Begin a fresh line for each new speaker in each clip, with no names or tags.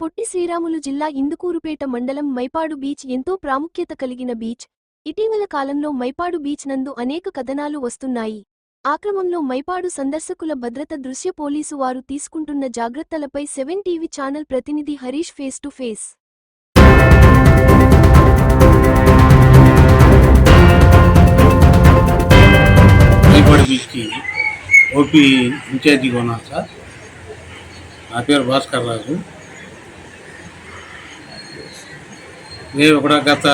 పొట్టి శ్రీరాములు జిల్లా ఇందుకూరుపేట మండలం మైపాడు బీచ్ ఎంతో ప్రాముఖ్యత కలిగిన బీచ్. ఇటీవల కాలంలో మైపాడు బీచ్ నందు అనేక కథనాలు వస్తున్నాయి. ఆక్రమంలో మైపాడు సందర్శకుల భద్రత దృశ్య పోలీసు వారు తీసుకుంటున్న జాగ్రత్తలపై సెవెన్ టీవీ ఛానల్ ప్రతినిధి హరీష్ ఫేస్ టు ఫేస్.
బీచ్కి ఓపీ ఇన్ఛార్జిగా ఉన్నాను సార్. నా పేరు భాస్కర్ రాజు. నేను ఇక్కడ గత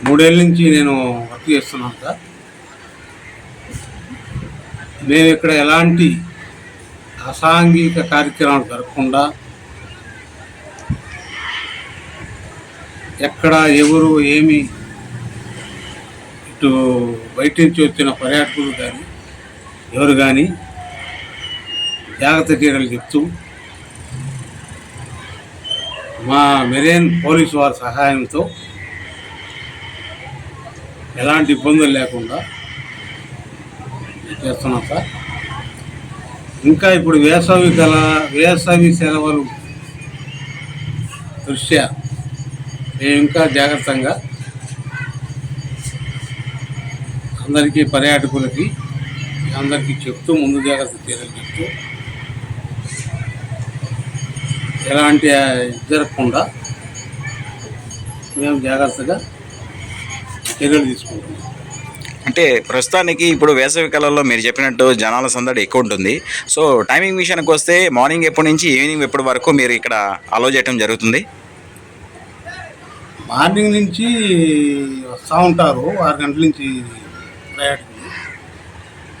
మూడేళ్ళ నుంచి నేను వర్క్ చేస్తున్నాను సార్ మేము ఇక్కడ ఎలాంటి అసాంఘిక కార్యక్రమాలు జరగకుండా ఎక్కడ ఎవరు ఏమి ఇటు బయట నుంచి వచ్చిన పర్యాటకులు కానీ ఎవరు కానీ జాగ్రత్త చర్యలు చెప్తూ మా మెరైన్ పోలీసు వారి సహాయంతో ఎలాంటి ఇబ్బందులు లేకుండా చేస్తున్నాం సార్. ఇంకా ఇప్పుడు వేసవి గల వేసవి సెలవులు దృష్ట్యా మేము ఇంకా జాగ్రత్తగా అందరికీ పర్యాటకులకి అందరికీ చెప్తూ ముందు జాగ్రత్త చర్యలు చెప్తూ ఎలాంటి జరగకుండా మేము జాగ్రత్తగా చర్యలు తీసుకుంటున్నాం.
అంటే ప్రస్తుతానికి ఇప్పుడు వేసవి కాలంలో మీరు చెప్పినట్టు జనాల సందడి ఎక్కువ ఉంటుంది. సో టైమింగ్ విషయానికి వస్తే మార్నింగ్ ఎప్పటి నుంచి ఈవినింగ్ ఎప్పటి వరకు మీరు ఇక్కడ అలో చేయడం జరుగుతుంది?
మార్నింగ్ నుంచి వస్తూ ఉంటారు ఆరు గంటల నుంచి ప్రయాణికులు.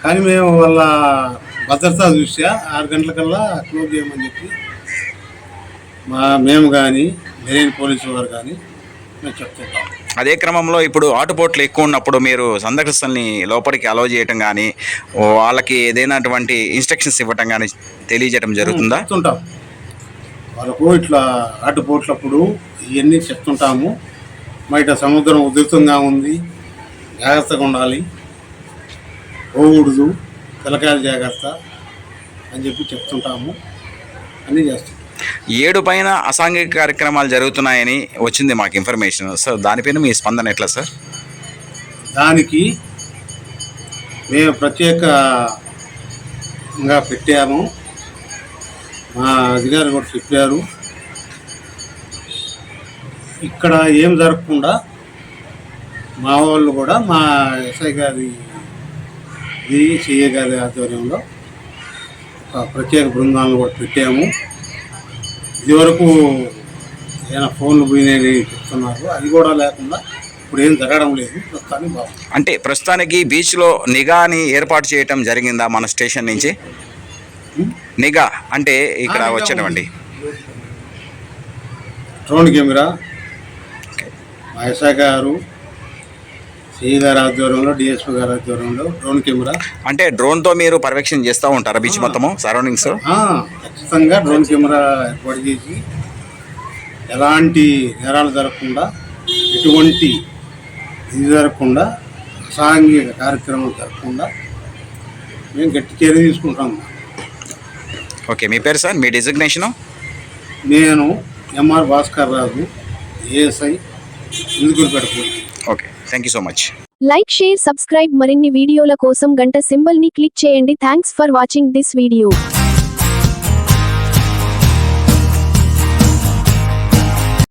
కానీ మేము వాళ్ళ భద్రతా దృష్ట్యా ఆరు గంటలకల్లా క్లోజ్ చేయమని చెప్పి మా మేము కానీ మెరైన్ పోలీసు వారు కానీ మేము చెప్తుంటాం.
అదే క్రమంలో ఇప్పుడు ఆటుపోట్లు ఎక్కువ ఉన్నప్పుడు మీరు సందర్శనని లోపలికి అలో చేయటం కానీ వాళ్ళకి ఏదైనాటువంటి ఇన్స్ట్రక్షన్స్ ఇవ్వటం కానీ తెలియజేయడం జరుగుతుందా?
చెప్తుంటాం. వాళ్ళకు ఇట్లా ఆటుపోట్లప్పుడు ఇవన్నీ చెప్తుంటాము. బయట సముద్రం ఉధృతంగా ఉంది జాగ్రత్తగా ఉండాలి. పోకూడదు పిల్లకాయల జాగ్రత్త అని చెప్పి చెప్తుంటాము. అన్నీ చేస్తాం.
ఏడు పైన అసాంఘిక కార్యక్రమాలు జరుగుతున్నాయని వచ్చింది మాకు ఇన్ఫర్మేషన్. సార్ దానిపైన మీ స్పందన ఎట్లా సార్?
దానికి మేము ప్రత్యేకంగా పెట్టాము. మా అధికారులు కూడా చెప్పారు. ఇక్కడ ఏం జరగకుండా మా వాళ్ళు కూడా మా ఎస్ఐ గారి ఇది సిఏ గారి ఆధ్వర్యంలో ఒక ప్రత్యేక బృందాలను కూడా పెట్టాము. ఇదివరకు ఏదైనా ఫోన్లు పోయినాయని చెప్తున్నారు. అది కూడా లేకుండా ఇప్పుడు ఏం జరగడం లేదు. ప్రస్తుతానికి బాగుంది.
అంటే ప్రస్తుతానికి బీచ్లో నిఘాని ఏర్పాటు చేయటం జరిగిందా మన స్టేషన్ నుంచి? నిఘా అంటే ఇక్కడ వచ్చేటండి
డ్రోన్ కెమెరా. ఎస్ఐ గారు గారి ఆధ్వర్యంలో డిఎస్పీ గారి ఆధ్వర్యంలో డ్రోన్ కెమెరా.
అంటే డ్రోన్తో మీరు పర్యవేక్షణ చేస్తూ ఉంటారా బీచ్ మొత్తము సరౌండింగ్స్
ఖచ్చితంగా డ్రోన్ కెమెరా ఏర్పాటు చేసి ఎలాంటి నేరాలు జరగకుండా ఎటువంటి ఇది జరగకుండా అసాంఘిక కార్యక్రమాలు జరగకుండా మేము గట్టి చర్య తీసుకుంటాం.
ఓకే మీ పేరు సార్? మీ డిజిగ్నేషను
నేను MR Bhaskar Raju ASI Indukurpet
okay thank you so much
like share subscribe మరిన్ని వీడియోల కోసం గంట సింబల్ని క్లిక్ చేయండి. Thanks for watching this video